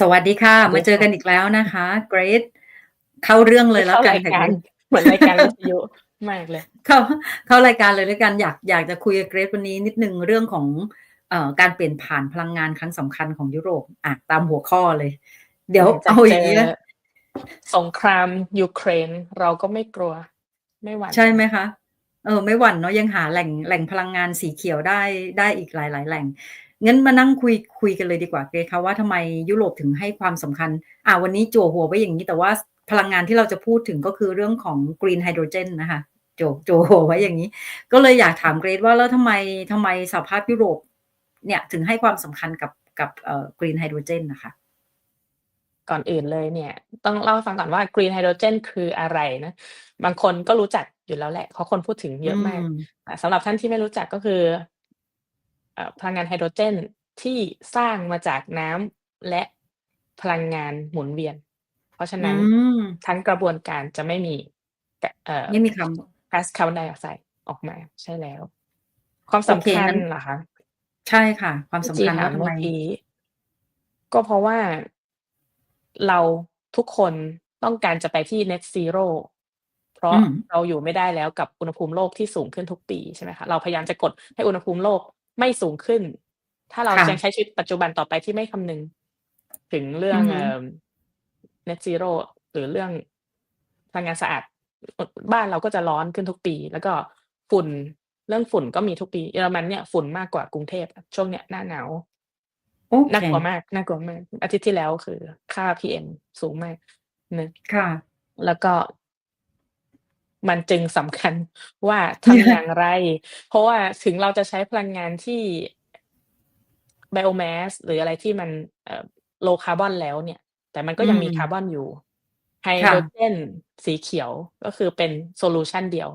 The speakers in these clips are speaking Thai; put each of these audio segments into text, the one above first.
สวัสดีค่ะสวัสมาดีเจอค่กันะอีกแล้วนะคะ Grace เข้าเรื่องเลไม่ยแล้เข้าวกันรายค่ะการ Grace เหมือนรายการวิทยุมากเลย เข้าเข้ารายการเลยแล้วกันอยากอยากจะคุยกับ Grace วันนี้นิดหนึ่งเรื่องของเอ่อการเปลี่ยนผ่านพลังงานครั้งสำคัญของยุโรปอะตามหัวข้อเลย เดี๋ยหวลังจาเอากอเจย่างองี้นะสงครามยูเครนเราก็ไม่กลัว ไม่หวั่นใช่ไหมคะ?เออไม่หวั่นเนาะยังหาแหล่งแหล่งพลังงานสีเขียวได้ได้อีกหลาย ๆ แหล่ง งั้นมานั่งคุยคุยกันเลยดีกว่า Grace คะว่าทำไมยุโรปถึงให้ความสำคัญ อ่าวันนี้จั่วหัวไว้อย่างงี้ แต่ว่าสพลังงานที่เราจะพูดถึงก็คือเรื่องของ Green Hydrogen นะคะจั่วจั่วหัวไว้อย่างงี้ ก็เลยอยากถาม Grace ว่าแล้วทำไมทำไมสหภาพยุโรปเนี่ยถึงให้ความสำคัญกับกับเอ่อ Green Hydrogen น่ะค่ะ?ก่อนอื่นเลยเนี่ย ต้องเล่าให้ฟังก่อนว่า Green Hydrogen คืออะไรนะบางคนก็รู้จักอยู่แล้วแหละเพราะคนพูดถึงอืเยอะมากมแต่สำหรับท่านที่ไม่รู้จักก็คือเอ่อ พลังงานไฮโดรเจนที่สร้างมาจากน้ำและพลังงานหมุนเวียน เพราะฉะอืนั้นมทั้งกระบวนการจะไม่มีกเอ่อไม่มีคำก๊าซคาร์บอนไดออกไซด์ออกมาใช่แล้ว ความโอสำเคคัญงั้นเหรอคะ?ใช่ค่ะ ความที่สำจีคัญถาว่ามทำเมื่ไมอกี้ก็เพราะว่าเราทุกคนต้องการจะไปที่ Net Zero เพราะอืมเราอยู่ไม่ได้แล้วกับอุณหภูมิโลกที่สูงขึ้นทุกปีใช่ไหมคะเราพยายามจะกดให้อุณหภูมิโลก ไม่สูงขึ้น ถ้าเราค่ะยังใช้ชีวิตปัจจุบันต่อไปที่ไม่คำนึง ถึงเรื่ออืงอฮึเอ่อ Net Zero หรือเรื่องพลังงานสะอาดอบ้านเราก็จะร้อนขึ้นทุกปี แล้วก็ฝุ่นเรื่องฝุ่นก็มีทุกปีเยอรมันเนี่ยฝุ่นมากกว่ากรุงเทพช่วงเนี้ยหน้าหนาวโอน่าเคกลัวมากน่ากลัวมาก อาทิตย์ที่แล้วคือค่า PM สูงมากนะค่ะ แล้วก็ มันจึงสำคัญว่าทำอย่างไร เพราะว่าถึงเราจะใช้พลังงานที่ Biomass หรืออะไรที่มันเอ่อ low carbon แล้วเนี่ย แต่มันก็อืยังมีคามร์บอนอยู่ไฮค่โดระเจนสีเขียวก็คือเป็นโซลูชันเดียว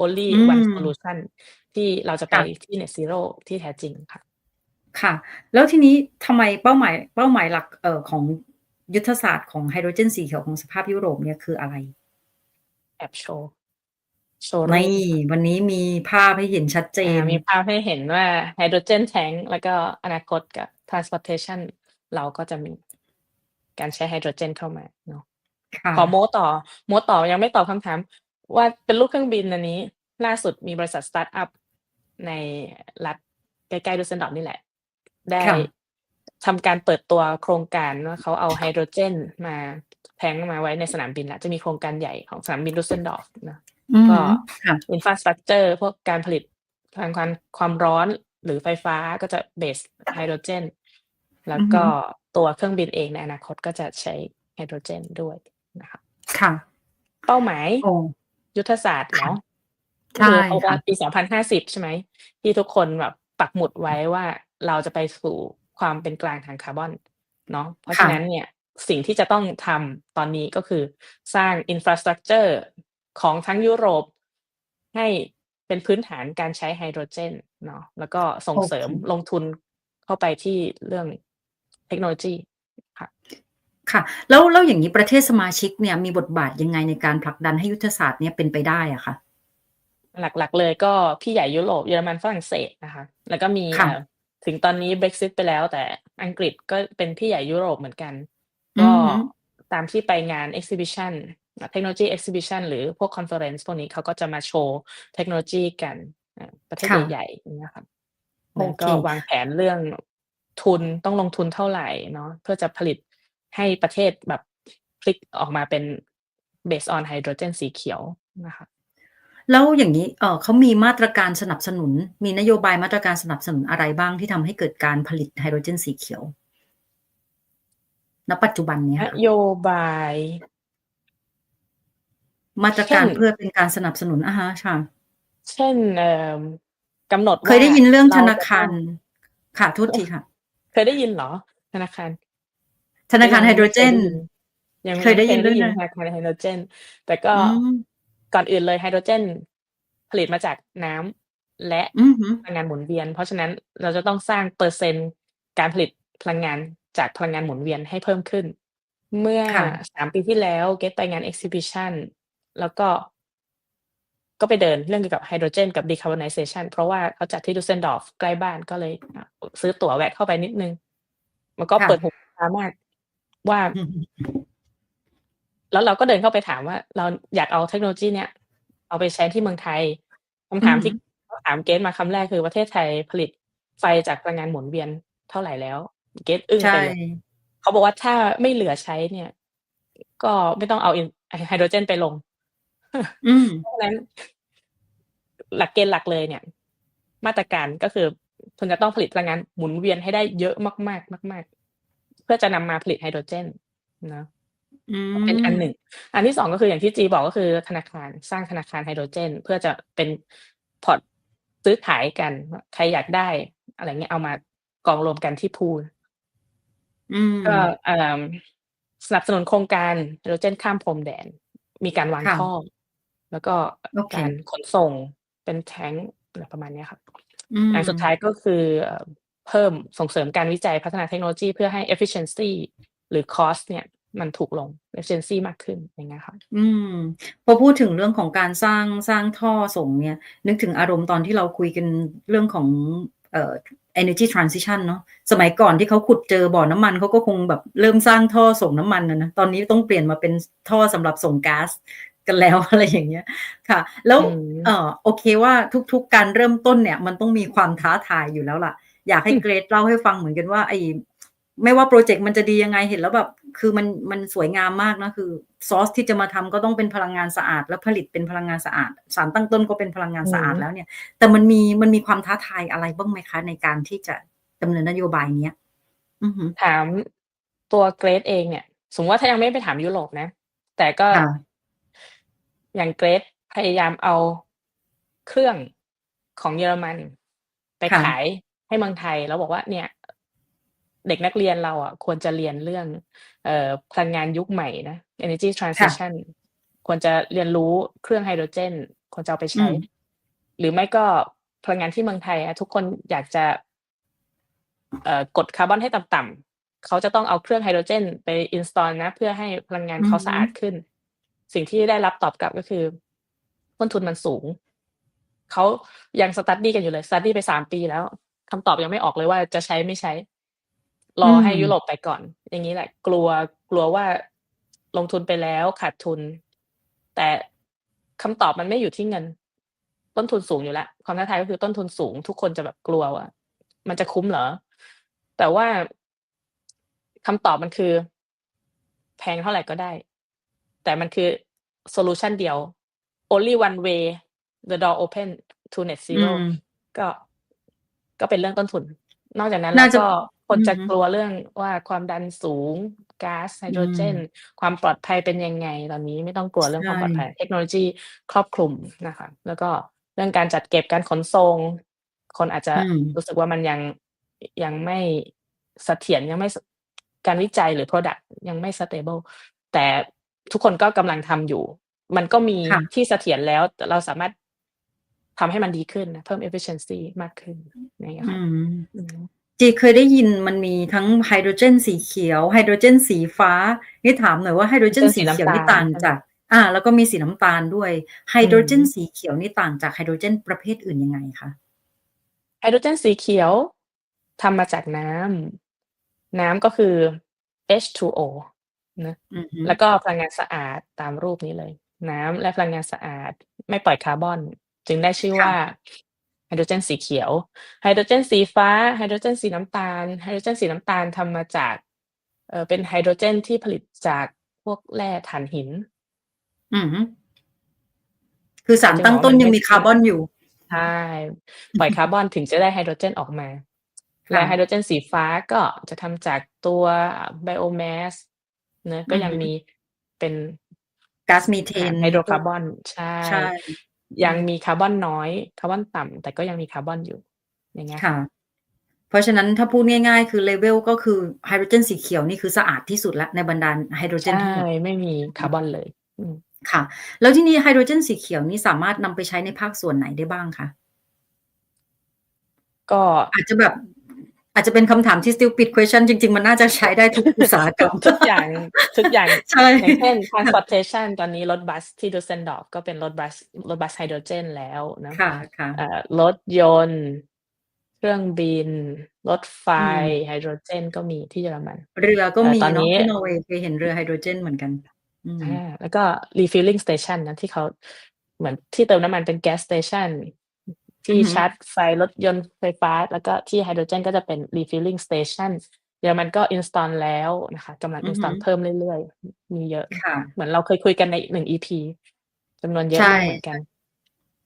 only อื one ม solution ที่เราจะไปค่ะที่ Net Zero ที่แท้จริงค่ะ ค่ะ แล้วทีนี้ทำไมเป้าหมายเป้าหมายหลักเอ่อของยุทธศาสตร์ของไฮโดรเจนสีเขียวของสภาพยุโรปเนี่ยคืออะไร?แอบโชว์ โชว์นรูี่ปวันนี้มีภาพให้เห็นชัดเจอานมีภาพให้เห็นว่า Hydrogen Tank แล้วก็อนาคตกับ Transportation เราก็จะมีการใช้ไฮโดรเจนเข้ามาเนาะค่ขอโม้ะต่อ โม้ต่อยังไม่ตอบคำถาม ว่าเป็นรูปเครื่องบินอันนี้ ล่าสุดมีบริษัทสตาร์ตอัปในรัฐใกล้ๆ Düsseldorf นี่แหละ ได้ค่ะทำการเปิดตัวโครงการว่าเขาเอาไฮโดรเจนมาแท้งมาไว้ในสนามบินแล้วจะมีโครงการใหญ่ของสนามบิน Düsseldorf เนาะ อือก็ฮึค่ะ Infrastructure พวกการผลิตพลังความความร้อนหรือไฟฟ้าก็จะเบสไฮโดรเจน แล้อืวอกฮึ็ตัวเครื่องบินเองในอนาคตก็จะใช้ไฮโดรเจนด้วยนะคะค่ะ เป้าหมายโอ้ยุทธศาสตร์ค่ะเนาะใชก็่คือเอาคว่า่ะปี 2050 ใช่ไหม ที่ทุกคนแบบปักหมุดไว้ว่าเราจะไปสู่ความเป็นกลางทางคาร์บอนเนาะเพราะคฉะ่ะนั้นเนี่ยสิ่งที่จะต้องทำตอนนี้ก็คือสร้าง Infrastructure ของทั้งยุโรปให้เป็นพื้นฐานการใช้ไฮโดรเจนเนาะแล้วก็ส่งโอเสริเคมลงทุนเข้าไปที่เรื่องเทคโนโลยีค่ะค่ะ แล้วแล้วอย่างงี้ประเทศสมาชิกเนี่ยมีบทบาทยังไงในการผลักดันให้ยุทธศาสตร์เนี้ยเป็นไปได้อะคะ?หลักๆเลยก็พี่ใหญ่ยุโรปเยอรมันฝรั่งเศสนะคะ แล้วก็มีค่ะเอ่อถึงตอนนี้ Brexit ไปแล้ว แต่อังกฤษก็เป็นพี่ใหญ่ยุโรปเหมือนกันอืก็อฮึตามที่ไปงาน Exhibition อ่า Technology Exhibition หรือพวก Conference พวกนี้เขาก็จะมาโชว์เทคโนโลยีกันอ่าประเทศค่ะใหญ่ๆอย่างเงี้ยค่ะโอแล้วเคก็วางแผนเรื่องทุนต้องลงทุนเท่าไรเนาะเพื่อจะผลิตให้ประเทศแบบพลิกออกมาเป็น based on ไฮโดรเจนสีเขียวนะคะแล้วอย่างงี้เอ่อเขามีมาตรการสนับสนุน มีนโยบายมาตรการสนับสนุนอะไรบ้างที่ทำให้เกิดการผลิตไฮโดรเจนสีเขียว?ณปัจจุบันเนี้ยนค่ะโยบาย มาตรเช่การนเพื่อเป็นการสนับสนุนอะฮะค่ะ เช่นเอ่อกำหนดเคว่ยาได้ยินเรื่องเรธานาจะคต้าอรงค่ะโทษทีค่ะเคยได้ยินเหรอ?ธนาคารธนาก็คายัรงไฮไม่โดรเคเจยนได้ยินยังเคยได้ไม่เคยิยนไดด้้วยยินนะธนาคารไฮโดรเจน แต่ก็อืมก่อนอื่นเลยไฮโดรเจน ผลิตมาจากน้ำและอือฮึพลังงานหมุนเวียน เพราะฉะนั้นเราจะต้องสร้างเปอร์เซ็นต์การผลิตพลังงานจากพลังงานหมุนเวียนให้เพิ่มขึ้น เมื่อค่ะ3ปีที่แล้วเกรทไปงาน Exhibition แล้วก็ก็ไปเดินเรื่องเกี่ยวกับไฮโดรเจนกับ Decarbonization เพราะว่าเขาจัดที่ Düsseldorf ใกล้บ้านก็เลยอ่าซื้อตั๋วแวะเข้าไปนิดหนึ่งมันก็ค่เปิดะหูเปิดตามากว่า แล้วเราก็เดินเข้าไปถามว่า เราอยากเอาเทคโนโลยีเนี้ย เอาไปใช้ที่เมืองไทยคำถามอือฮึที่เขาถามเกรทมาคำแรกคือประเทศไทยผลิตไฟจากพลังงานหมุนเวียนเท่าไรแล้ว เกรทอึ้งใช่ไปเลยเขาบอกว่าถ้าไม่เหลือใช้เนี่ย ก็ไม่ต้องเอาอินไฮโดรเจนไปลงอืม เพราะฉะนั้น หลักเกณฑ์หลักเลยเนี่ย มาตรการก็คือคุณจะต้องผลิตพลังงานหมุนเวียนให้ได้เยอะมากๆ มาก ๆ เพื่อจะนำมาผลิตไฮโดรเจนเนาะอืเป็นอันมหนึ่ง อันที่สองก็คืออย่างที่จีบอกก็คือธนาคารสร้างธนาคารไฮโดรเจน เพื่อจะเป็นพอร์ตซื้อขายกันว่าใครอยากได้ อะไรเงี้ยเอามากองรวมกันที่พูลอืมก็เอ่อสนับสนุนโครงการไฮโดรเจนข้ามพรมแดน มีการวางค่ะท่อ แล้วก็โอเคการขนส่งเป็นแท้งอะไรประมาณเนี้ยครับอือย่างสุดมท้ายก็คือเอ่อเพิ่มส่งเสริมการวิจัยพัฒนาเทคโนโลยีเพื่อให้ efficiency หรือ cost เนี่ยมันถูกลง efficiency มากขึ้นอย่างเงี้ยครับอืม พอพูดถึงเรื่องของการสร้างสร้างท่อส่งเนี่ย นึกถึงอารมณ์ตอนที่เราคุยกันเรื่องของเอ่อ energy transition เนาะสมัยก่อนที่เขาขุดเจอบ่อน้ำมันเขาก็คงแบบเริ่มสร้างท่อส่งน้ำมันนะนะตอนนี้ต้องเปลี่ยนมาเป็นท่อสำหรับส่งก๊าซ กันแล้วอะไรอย่างเงี้ยค่ะ แล้วอืมเอ่อโอเคว่าทุกๆ การเริ่มต้นเนี่ย มันต้องมีความท้าทายอยู่แล้วล่ะ อยากให้เกรดเล่าให้ฟังเหมือนกันว่าไอ้ไม่ว่าโปรเจกต์มันจะดียังไงเห็นแล้วแบบ คือมันมันสวยงามมากนะคือซอสที่จะมาทำก็ต้องเป็นพลังงานสะอาด และผลิตเป็นพลังงานสะอาด สารตั้งต้นก็เป็นพลังงานอืสะอาดมแล้วเนี่ย แต่มันมีมันมีความท้าทายอะไรบ้างไหมคะ ในการที่จะดำเนินนโยบายเนี้ยอือฮึถามตัวเกรดเองเนี่ย สมมติว่าถ้ายังไม่ไปถามยุโรปนะ แต่ก็ค่ะ อย่างเกรดพยายามเอาเครื่องของเยอรมัน ไปค่ะขายให้เมืองไทย แล้วบอกว่าเนี่ย เด็กนักเรียนเราอะ ควรจะเรียนเรื่องเอ่อพลังงานยุคใหม่นะ energy ค่ะ transition ควรจะเรียนรู้เครื่องไฮโดรเจน ควรจะเอาไปอืใช้มหรือไม่ก็พลังงานที่เมืองไทยอะทุกคนอยากจะเอ่อกดคาร์บอนให้ต่ำๆเขาจะต้องเอาเครื่องไฮโดรเจน ไปอินสตอลนะ เพื่อให้พลังงานอืเขาอสะฮึอาดขึ้น สิ่งที่ได้รับตอบกลับก็คือต้นทุนมันสูง เขายังสตัดดี้กันอยู่เลยสตัดดี้ไปสามปีแล้วคำตอบยังไม่ออกเลยว่าจะใช้ไม่ใช้ รอือมให้ยุโรปไปก่อน อย่างนี้แหละ กลัวกลัวว่าลงทุนไปแล้วขาดทุน แต่คำตอบมันไม่อยู่ที่เงิน ต้นทุนสูงอยู่แล้ว ความท้าทายก็คือต้นทุนสูง ทุกคนจะแบบกลัวว่ามันจะคุ้มเหรอ แต่ว่าคำตอบมันคือ แพงเท่าไหร่ก็ได้ แต่มันคือโซลูชันเดียว only one way the door open to net อื zero มก็ก็เป็นเรื่องต้นทุน นอกจากนั้นน่าแล้วจะก็คนอือจะฮึกลัวเรื่องว่าความดันสูงก๊าซไฮอืโดรเจนมความปลอดภัยเป็นยังไง ตอนนี้ไม่ต้องกลัวเรื่องใช่ความปลอดภัย เทคโนโลยีครอบคลุมนะคะ แล้วก็เรื่องการจัดเก็บการขนส่งคนอาจจะอืมรู้สึกว่ามันยังยังไม่เสถียรยังไม่สการวิจัยหรือ Product ยังไม่ stable แต่ ทุกคนก็กำลังทำอยู่ มันก็มีค่ะที่เสถียรแล้วแต่เราสามารถทำให้มันดีขึ้นนะเพิ่ม efficiency มากขึ้นอย่างเงี้ยอืค่ะมอืมจีเคยได้ยินมันมีทั้งไฮโดรเจนสีเขียวไฮโดรเจนสีฟ้านี่ถามหน่อยว่าไฮโดรเจนเป็นสีสีเขียวน้ำตานี่ลต่างใช่ไหมจากอ่า แล้วก็มีสีน้ำตาลด้วยไฮอืโดรเจนมสีเขียวนี่ต่างจากไฮโดรเจนประเภทอื่นยังไงคะไฮโดรเจนสีเขียวทำมาจากน้ำน้ำก็คือ H2O นะอือฮึแล้วก็พลังงานสะอาดตามรูปนี้เลย น้ำและพลังงานสะอาดไม่ปล่อยคาร์บอน จึงได้ชื่อค่ะว่าไฮโดรเจนสีเขียว ไฮโดรเจนสีฟ้า ไฮโดรเจนสีน้ำตาล ไฮโดรเจนสีน้ำตาลทำมาจากเอ่อเป็นไฮโดรเจนที่ผลิตจากพวกแร่ถ่านหิน อือฮึคือสารจึงบตั้อกงว่าต้นมันยังไม่มีคาร์บอนอยู่ ใช่ ปล่อยคาร์บอนถึงจะได้ไฮโดรเจนออกมา และค่ะไฮโดรเจนสีฟ้าก็จะทำจากตัวไบโอแมส เนอะก็อือยังฮึมีเป็นก๊าซมีเทสารนไฮโดรพวคากร์บอนใช่ใช่อืยังมมีคาร์บอนน้อยคาร์บอนต่ำแต่ก็ยังมีคาร์บอนอยู่ อย่างเงี้ยค่ะค่ะ เพราะฉะนั้นถ้าพูดง่าย ๆ คือเลเวลก็คือไฮโดรเจนสีเขียวนี่คือสะอาดที่สุดแล้วในบรรดาไฮโดรเจใช่นทั้งหมดไม่มีอืคามร์บอนเลยอืมค่ะ แล้วทีนี้ไฮโดรเจนสีเขียวนี่สามารถนำไปใช้ในภาคส่วนไหนได้บ้างคะก็อาจจะแบบ อาจจะเป็นคำถามที่ stupid question จริง ๆ มันน่าจะใช้ได้ทุกอุตสาหกรทุรกมทุกอย่างทุกอย่างใช่อย่างเช่น transportation ตอนนี้รถบัสที่ดูเซนดอร์ฟก็เป็นรถบัสรถบัสไฮโดรเจนแล้วเนาะค่ะค่ะเอ่อรถยนต์เครื่องบิน รถไฟอืมไฮโดรเจนก็มีที่เยอรมัน เรือก็เอ่อมีตอนเนาะนี้ที่นอร์เวย์เคยเห็นเรือไฮโดรเจนเหมือนกันอืมอาแล้วก็ refilling station นะที่เขาเหมือนที่เติมน้ำมันเป็น gas station อื ที่อฮึชาร์จไฟรถยนต์ไฟฟ้า แล้วก็ที่ไฮโดรเจนก็จะเป็น refilling station เยอรมันก็ install แล้วนะคะกำลังอือฮึ install เพิ่มเรื่อยๆ มีเยอะค่ะเหมือนเราเคยคุยกันในหนึ่ง EP จำนวนเยอะใช่มากเหมือนกัน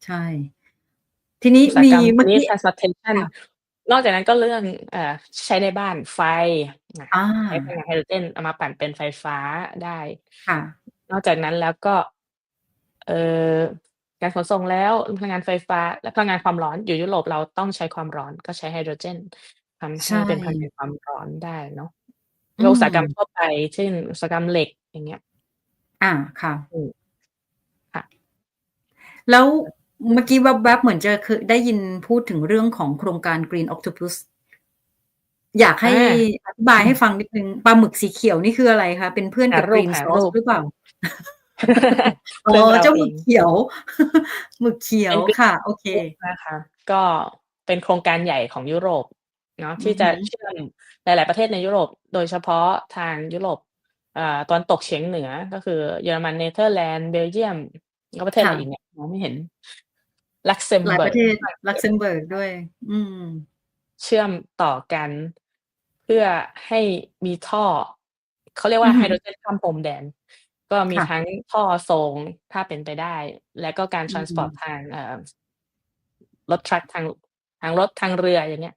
ใช่ ทีนี้อุตสาหมีกรรมเมื่อัอนนี้กี้ transportation ค่ะนอกจากนั้นก็เรื่องเอ่อใช้ในบ้านไฟน่ะอาใช้พลังงานไฮโดรเจนเอามาปั่นเป็นไฟฟ้าได้ ค่ะ นอกจากนั้นแล้วก็ เอ่อ การขนส่งแล้วพลังงานไฟฟ้า และพลังงานความร้อนอยู่ยุโรปเราต้องใช้ความร้อนก็ใช้ไฮโดรเจนทำใชให้่เป็นพลังงานความร้อนได้เนาะอืแล้วอุตสาหกรรมมทั่วไป เช่นอุตสาหกรรมเหล็กอย่างเงี้ยอาค่ะ อืมค่ะแล้วเมื่อกี้แวบๆเหมือนจะเคยได้ยินพูดถึงเรื่องของโครงการ Green Octopus อยากอาให้อธิบายให้ฟังนิดหนึ่งปลาหมึกสีเขียวนี่คืออะไรคะ เป็นเพื่อนหากับรูป Green หา Sauce รูปหรือเปล่า? อ๋เพื่ออนเราเจ้าหเอมึกงเขียวหมึกเขียเป็วน Green ค่ะ โอเค Octopus นะคะ ก็เป็นโครงการใหญ่ของยุโรปเนาะอืที่อจะฮึเชื่อมหลาย ๆ ประเทศในยุโรป โดยเฉพาะทางยุโรปอ่าตะวันตกเฉียงเหนือก็คือเยอรมันเนเธอร์แลนด์เบลเยียมแล้วประเทศคอะ่ะไรอีกเนี่ยมองไม่เห็นลักเซมหลายเบิปร์ระกเทศฝรั่งลักเศเซสมเบิร์กด้วย อืม เชื่อมต่อกัน เพื่อให้มีท่อ เขาเรียกอืว่าอฮึไฮโดรเจนข้ามพรมแดน ก็มีค่ะทั้งท่อส่งถ้าเป็นไปได้ และก็การอืทรานสปอร์ตมทางเอ่อรถทรัคทางทางรถทางเรืออย่างเงี้ย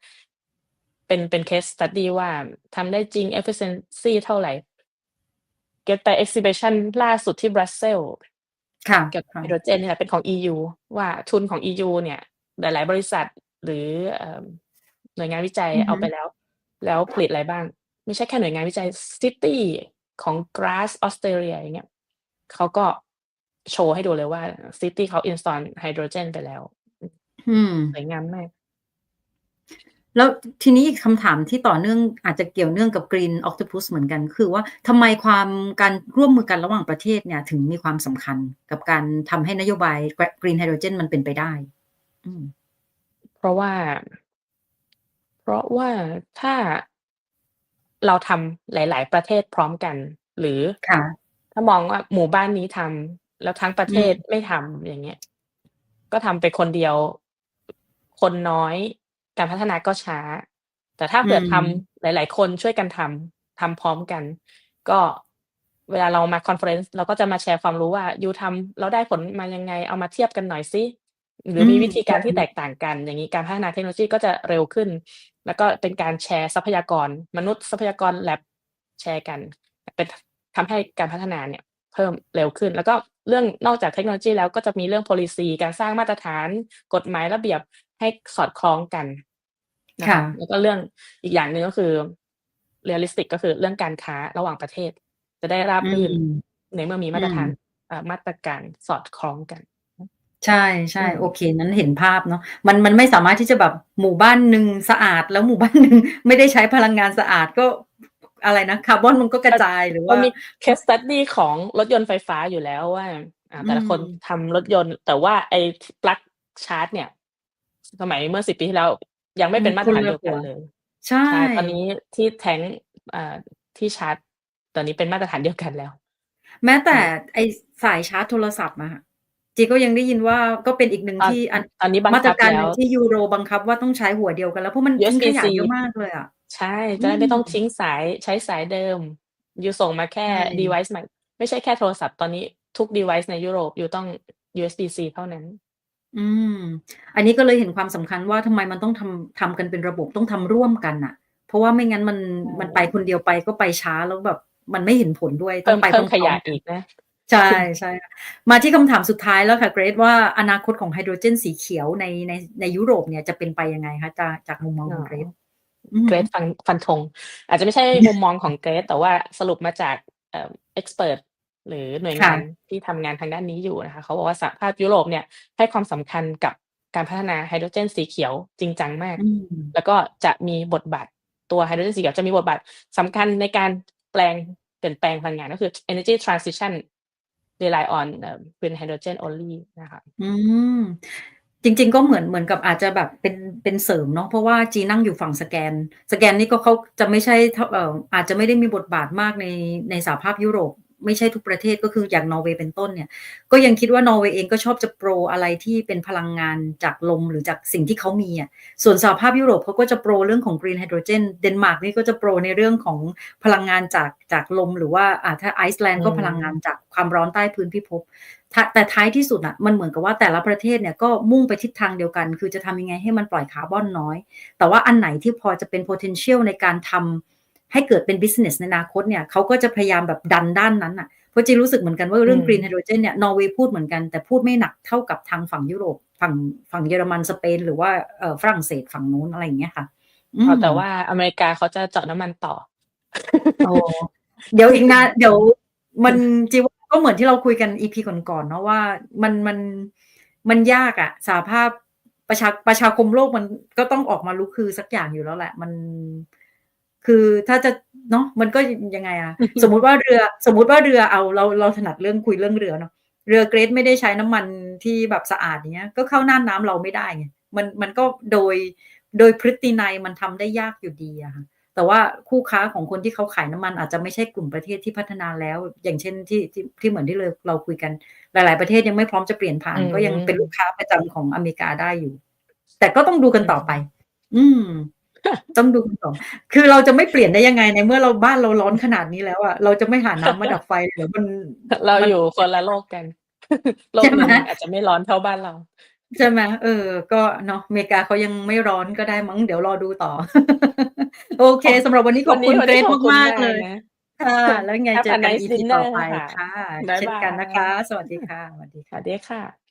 เป็นเป็น case study ว่าทำได้จริง efficiency เท่าไรเกรดไป exhibition ล่าสุดที่ Brussels ค่ะเกี่ยวกับค่ะไฮโดรเจนเนี่ยแหละเป็นของ EU ว่าทุนของ EU เนี่ย หลาย ๆ บริษัทหรือเอ่อหน่วยงานวิจัยอือเอาฮึไปแล้ว แล้วผลิตอะไรบ้าง ไม่ใช่แค่หน่วยงานวิจัยซิตี ของ Graz ออสเตรเลียอย่างเงี้ยเขาก็โชว์ให้ดูเลยว่าซิตีเขา install ไฮโดรเจนไปแล้วอืมอืมสวยงามมากแล้วทีนี้อีกคำถามที่ต่อเนื่องอาจจะเกี่ยวเนื่องกับ Green Octopus เหมือนกัน คือว่าทำไมความการร่วมมือกันระหว่างประเทศเนี่ย ถึงมีความสำคัญกับการทำให้นโยบายก Green Hydrogen มันเป็นไปได้?อืมเพราะว่า เพราะว่าถ้า เราทำหลาย ๆ ประเทศพร้อมกัน หรือค่ะถ้ามองว่าหมู่บ้านนี้ทำแล้วทั้งประอืเทศมไม่ทำอย่างเงี้ย ก็ทำไปคนเดียว คนน้อย การพัฒนาก็ช้า แต่ถ้าอืเผื่อทมำหลาย ๆ คนช่วยกันทำทำพร้อมกัน ก็เวลาเรามาคอนเฟอเรนซ์เราก็จะมาแชร์ความรู้ว่า"ยูทำแล้วได้ผลมายังไง เอามาเทียบกันหน่อยสิ"หรือือมีมวิธีการที่อืแตอกต่างกัน อย่างงี้การพัฒนาเทคโนโลยีก็จะเร็วขึ้น แล้วก็เป็นการแชร์ทรัพยากร มนุษย์ทรัพยากร lab แชร์กัน เป็นทำให้การพัฒนาเนี่ยเพิ่มเร็วขึ้น แล้วก็เรื่องนอกจากเทคโนโลยีแล้วก็จะมีเรื่อง policy การสร้างมาตรฐานกฎหมายระเบียบให้สอดคล้องกันนะค่ะคะแล้วก็เรื่องอีกอย่างหนึ่งก็คือ realistic ก็คือเรื่องการค้าระหว่างประเทศ จะได้ราบอืรื่นมในเมื่อมีอืมาตรฐานมอ่ามาตรการสอดคล้องกัน ใช่อืๆโอมเค นั้นเห็นภาพเนาะมันมันไม่สามารถที่จะแบบหมู่บ้านหนึ่งสะอาด แล้วหมู่บ้านหนึ่งไม่ได้ใช้พลังงานสะอาดก็อะไรนะคาร์บอนมันก็กระมันจายหรือมัว่นามี case study ของรถยนต์ไฟฟ้าอยู่แล้วว่าอ่าอืแต่ละคนมทำรถยนต์ แต่ว่าไอ้ทปลั๊กชาร์จ เนี่ย สมัยเมื่อ10ปีที่แล้วยังไม่อืเป็มนมาคตรนฐานละเดียวหักัวนเลยใช่ใช่ตอนนี้ที่แท้งอ่าที่ชาร์จ ตอนนี้เป็นมาตรฐานเดียวกันแล้ว แม้แต่อืมไอ้สายชาร์จโทรศัพท์อะค่ะ จีก็ยังได้ยินว่าก็เป็นอีกหนึ่งตอนที่อันตอนนี้บังมาตคัรบการแล้หนึ่วงที่ยูโรบังคับว่าต้องใช้หัวเดียวกันแล้วเพราะมันทิ้งขยะ USB-C เยอะมากเลยอะใช่อืจะได้ไม่ต้องมทิ้งสายใช้สายเดิมยูส่งมาแค่ใช่ device ใหม่ไม่ใช่แค่โทรศัพท์ตอนนี้ทุก device ในยุโรปยูต้อง USB-C เท่านั้น อืม อันนี้ก็เลยเห็นความสำคัญว่าทำไมมันต้องทำทำกันเป็นระบบต้องทำร่วมกันน่ะเพราะว่าไม่งั้นมันใช่มันไปคนเดียวไปก็ไปช้าแล้วแบบ มันไม่เห็นผลด้วยเพต้ิ่องมไปเพิ่มพขร้อยะมๆกัอีนกนะ ใช่ใช่ค่ะมาที่คำถามสุดท้ายแล้วค่ะเกรซว่าอนาคตของไฮโดรเจนสีเขียวในในในยุโรปเนี่ยจะเป็นไปยังไงคะ?จากจากมุมมองอ๋ขอองเกรซอือเกรฮึซฟันฟันธงอาจจะไม่ใช่มุมมองของเกรซแต่ว่าสรุปมาจากเอ่อเอ็กซ์เพิร์ตหรือหน่วยค่งาะนที่ทำงานทางด้านนี้อยู่นะคะ เขาบอกว่าสหภาพยุโรปเนี่ยให้ความสำคัญกับการพัฒนาไฮโดรเจนสีเขียวจริงจังมากอืมแล้วก็จะมีบทบาทตัวไฮโดรเจนสีเขียวจะมีบทบาทสำคัญในการแปลงเปลี่ยนแปลงพลังงานก็คือ energy transition rely on เอ่อ green hydrogen only นะคะอืมจริง ๆ ก็เหมือนเหมือนกับอาจจะแบบเป็นเป็นเสริมเนาะเพราะว่าจีนั่งอยู่ฝั่งสแกน สแกนนี่ก็เขาจะไม่ใช่เอ่ออาจจะไม่ได้มีบทบาทมากในในสหภาพยุโรป ไม่ใช่ทุกประเทศก็คืออย่างนอร์เวย์เป็นต้นเนี่ย ก็ยังคิดว่านอร์เวย์เองก็ชอบจะโปรอะไรที่เป็นพลังงานจากลมหรือจากสิ่งที่เขามีอะส่วนสหภาพยุโรปเขาก็จะโปรเรื่องของ Green Hydrogen เดนมาร์กนี่ก็จะโปรในเรื่องของพลังงานจากจากลม หรือว่าอ่าถ้าไอซ์แลนอืด์ก็พลังงานมจากความร้อนใต้พื้นพิภพทแต่ท้ายที่สุดน่ะมันเหมือนกับว่าแต่ละประเทศเนี่ยก็มุ่งไปทิศทางเดียวกัน คือจะทำยังไงให้มันปล่อยคาร์บอนน้อย แต่ว่าอันไหนที่พอจะเป็น potential ในการทำ ให้เกิดเป็นบิซิเนสในอนาคตเนี่ยเขาก็จะพยายามแบบดันด้านนั้นน่ะเพราะจีนรู้สึกเหมือนกันว่าอืเรื่อง Green ม Hydrogen เนี่ยนอร์เวย์พูดเหมือนกันแต่พูดไม่หนักเท่ากับทางฝั่งยุโรปฝั่งฝั่งเยอรมันสเปน หรือว่าเอ่อฝรั่งเศสฝั่งนู้นอะไรอย่างเงี้ยค่ะอือ๋อแต่มว่าอเมริกาเขาจะเจาะน้ำมันต่ออ๋อเดี๋ยวอีกนานเดี๋ยวมันจีว่าก็เหมือนที่เราคุยกัน EP ก่อนๆเนาะว่ามันมันมันยากอะสหภาพประชาประชาคมโลกมันก็ต้องออกมาลุกฮือสักอย่างอยู่แล้วแหละ มัน คือถ้าจะเนาะมันก็ยยังไงอะสมมุติว่าเรือสมมุติว่าเรือเอาเราเราถนัดเรื่องคุยเรื่องเรือเนาะเรือเกรทไม่ได้ใช้น้ำมันที่แบบสะอาดอย่างเงี้ยก็เข้าน่านน้ำเราไม่ได้ไงมันมันก็โดยโดยพฤตินัยมันทำได้ยากอยู่ดีอะค่ะแต่ว่าคู่ค้าของคนที่เขาขายน้ำมันอาจจะไม่ใช่กลุ่มประเทศที่พัฒนาแล้ว อย่างเช่นที่ที่ที่เหมือนที่เราเราคุยกันหลาย ๆ ประเทศยังไม่พร้อมจะเปลี่ยนผ่าอืนก็ยังเป็นลูกมค้าประจำของอเมริกาได้อยู่ แต่ก็ต้องดูกัอืนต่อไปมอืม ต้องดูกันต่อคือเราจะไม่เปลี่ยนได้ยังไงในเมื่อเราบ้านเราร้อนขนาดนี้แล้วอะเราจะไม่หาน้ำมาดับไฟเหรอมันเรามันอยู่คนละโลกกันโลใช่กไหหมนึ่งอาจจะไม่ร้อนเท่าบ้านเราใช่ไหมเออ ก็เนาะอเมริกาเขายังไม่ร้อนก็ได้มั้งเดี๋ยวรอดูต่อ โอเคขอบสำหรับวันนี้ขวัอนบนี้คุณวันเกรนี้ทขอบคุณมากมาๆเลกยนะค่ะแล้วยังไง Have เจอ a กัน nice EP ต่อ dinner ไปค่ะค่ะบ๊ายเช่นบากันนะคะยสวัสดีค่ะสวัสดีสค่ะวัสดีค่ะ